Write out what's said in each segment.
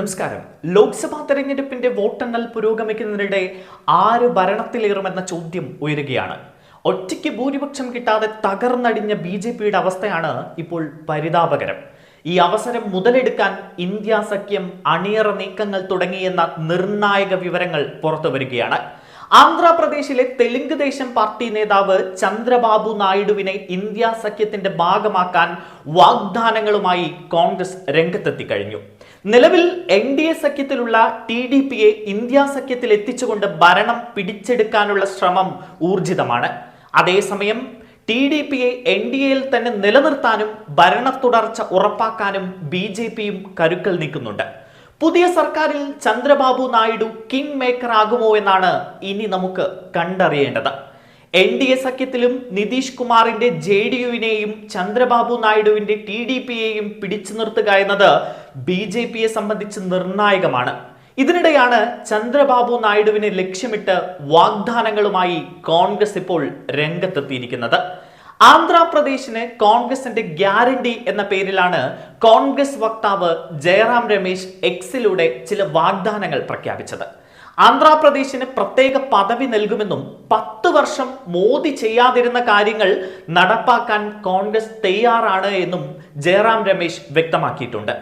നമസ്കാരം. ലോക്സഭാ തെരഞ്ഞെടുപ്പിന്റെ വോട്ടെണ്ണൽ പുരോഗമിക്കുന്നതിനിടെ ആര് ഭരണത്തിലേറുമെന്ന ചോദ്യം ഉയരുകയാണ്. ഒറ്റയ്ക്ക് ഭൂരിപക്ഷം കിട്ടാതെ തകർന്നടിഞ്ഞ ബി ജെ പിയുടെ അവസ്ഥയാണ് ഇപ്പോൾ പരിതാപകരം. ഈ അവസരം മുതലെടുക്കാൻ ഇന്ത്യ സഖ്യം അണിയറ നീക്കങ്ങൾ തുടങ്ങിയെന്ന നിർണായക വിവരങ്ങൾ പുറത്തു വരികയാണ് ആന്ധ്രാപ്രദേശിലെ തെലുങ്ക് ദേശം പാർട്ടി നേതാവ് ചന്ദ്രബാബു നായിഡുവിനെ ഇന്ത്യ സഖ്യത്തിന്റെ ഭാഗമാക്കാൻ വാഗ്ദാനങ്ങളുമായി കോൺഗ്രസ് രംഗത്തെത്തി കഴിഞ്ഞു. നിലവിൽ എൻ ഡി എ സഖ്യത്തിലുള്ള ടി ഡി പിയെ ഇന്ത്യ സഖ്യത്തിൽ എത്തിച്ചുകൊണ്ട് ഭരണം പിടിച്ചെടുക്കാനുള്ള ശ്രമം ഊർജിതമാണ്. അതേസമയം ടി ഡി പിയെ എൻ ഡി എയിൽ തന്നെ നിലനിർത്താനും ഭരണ തുടർച്ച ഉറപ്പാക്കാനും ബി ജെ പിയും കരുക്കൾ നീക്കുന്നുണ്ട്. പുതിയ സർക്കാരിൽ ചന്ദ്രബാബു നായിഡു കിങ് മേക്കർ ആകുമോ എന്നാണ് ഇനി നമുക്ക് കണ്ടറിയേണ്ടത്. എൻ ഡി എ സഖ്യത്തിലും നിതീഷ് കുമാറിന്റെ ജെ ഡി യുവിനെയും ചന്ദ്രബാബു നായിഡുവിന്റെ ടി ഡി പിയെയും പിടിച്ചു നിർത്തുക എന്നത് ബി ജെ പിയെ സംബന്ധിച്ച് നിർണായകമാണ്. ഇതിനിടെയാണ് ചന്ദ്രബാബു നായിഡുവിനെ ലക്ഷ്യമിട്ട് വാഗ്ദാനങ്ങളുമായി കോൺഗ്രസ് ഇപ്പോൾ രംഗത്തെത്തിയിരിക്കുന്നത്. ആന്ധ്രാപ്രദേശിന് കോൺഗ്രസിന്റെ ഗ്യാരണ്ടി എന്ന പേരിലാണ് കോൺഗ്രസ് വക്താവ് ജയറാം രമേശ് എക്സിലൂടെ ചില വാഗ്ദാനങ്ങൾ പ്രഖ്യാപിച്ചത്. ആന്ധ്രാപ്രദേശിന് പ്രത്യേക പദവി നൽകുമെന്നും പത്ത് വർഷം മോദി ചെയ്യാതിരുന്ന കാര്യങ്ങൾ നടപ്പാക്കാൻ കോൺഗ്രസ് തയ്യാറാണ് എന്നും ജയറാം രമേശ് വ്യക്തമാക്കിയിട്ടുണ്ട്.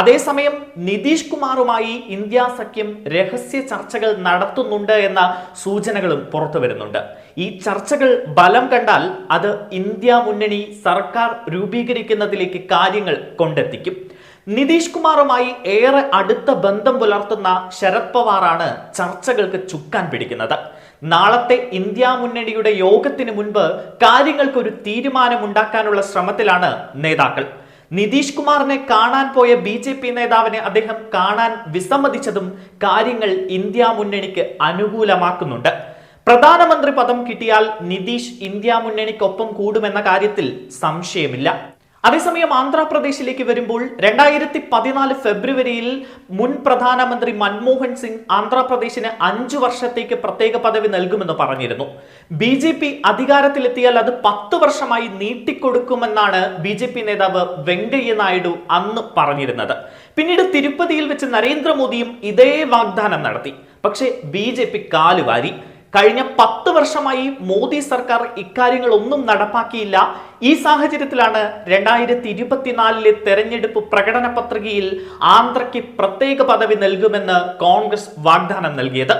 അതേസമയം നിതീഷ് കുമാറുമായി ഇന്ത്യ സഖ്യം രഹസ്യ ചർച്ചകൾ നടത്തുന്നുണ്ട് എന്ന സൂചനകളും പുറത്തു വരുന്നുണ്ട്. ഈ ചർച്ചകൾ ബലം കണ്ടാൽ അത് ഇന്ത്യ മുന്നണി സർക്കാർ രൂപീകരിക്കുന്നതിലേക്ക് കാര്യങ്ങൾ കൊണ്ടെത്തിക്കും. നിതീഷ് കുമാറുമായി ഏറെ അടുത്ത ബന്ധം പുലർത്തുന്ന ശരത് പവാറാണ് ചർച്ചകൾക്ക് ചുക്കാൻ പിടിക്കുന്നത്. നാളത്തെ ഇന്ത്യ മുന്നണിയുടെ യോഗത്തിന് മുൻപ് കാര്യങ്ങൾക്കൊരു തീരുമാനമുണ്ടാക്കാനുള്ള ശ്രമത്തിലാണ് നേതാക്കൾ. നിതീഷ് കുമാറിനെ കാണാൻ പോയ ബി ജെ പി നേതാവിനെ അദ്ദേഹം കാണാൻ വിസമ്മതിച്ചതും കാര്യങ്ങൾ ഇന്ത്യ മുന്നണിക്ക് അനുകൂലമാക്കുന്നുണ്ട്. പ്രധാനമന്ത്രി പദം കിട്ടിയാൽ നിതീഷ് ഇന്ത്യ മുന്നണിക്കൊപ്പം കൂടുമെന്ന കാര്യത്തിൽ സംശയമില്ല. അതേസമയം ആന്ധ്രാപ്രദേശിലേക്ക് വരുമ്പോൾ രണ്ടായിരത്തി പതിനാല് ഫെബ്രുവരിയിൽ മുൻ പ്രധാനമന്ത്രി മൻമോഹൻ സിംഗ് ആന്ധ്രാപ്രദേശിന് അഞ്ചു വർഷത്തേക്ക് പ്രത്യേക പദവി നൽകുമെന്ന് പറഞ്ഞിരുന്നു. ബി ജെ പി അധികാരത്തിലെത്തിയാൽ അത് പത്ത് വർഷമായി നീട്ടിക്കൊടുക്കുമെന്നാണ് ബി ജെ പി നേതാവ് വെങ്കയ്യ നായിഡു അന്ന് പറഞ്ഞിരുന്നത്. പിന്നീട് തിരുപ്പതിയിൽ വെച്ച് നരേന്ദ്രമോദിയും ഇതേ വാഗ്ദാനം നടത്തി. പക്ഷേ ബി ജെ പി കാലുവാരി. കഴിഞ്ഞ പത്ത് വർഷമായി മോദി സർക്കാർ ഇക്കാര്യങ്ങളൊന്നും നടപ്പാക്കിയില്ല. ഈ സാഹചര്യത്തിലാണ് രണ്ടായിരത്തി ഇരുപത്തിനാലിലെ തെരഞ്ഞെടുപ്പ് പ്രകടന പത്രികയിൽ ആന്ധ്രയ്ക്ക് പ്രത്യേക പദവി നൽകുമെന്ന് കോൺഗ്രസ് വാഗ്ദാനം നൽകിയത്.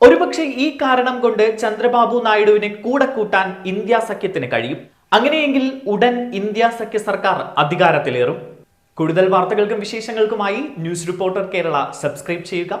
ഒരുപക്ഷെ ഈ കാരണം കൊണ്ട് ചന്ദ്രബാബു നായിഡുവിനെ കൂടെ കൂട്ടാൻ ഇന്ത്യ സഖ്യത്തിന് കഴിയും. അങ്ങനെയെങ്കിൽ ഉടൻ ഇന്ത്യ സഖ്യ സർക്കാർ അധികാരത്തിലേറും. കൂടുതൽ വാർത്തകൾക്കും വിശേഷങ്ങൾക്കുമായി ന്യൂസ് റിപ്പോർട്ടർ കേരള. സബ്സ്ക്രൈബ് ചെയ്യുക.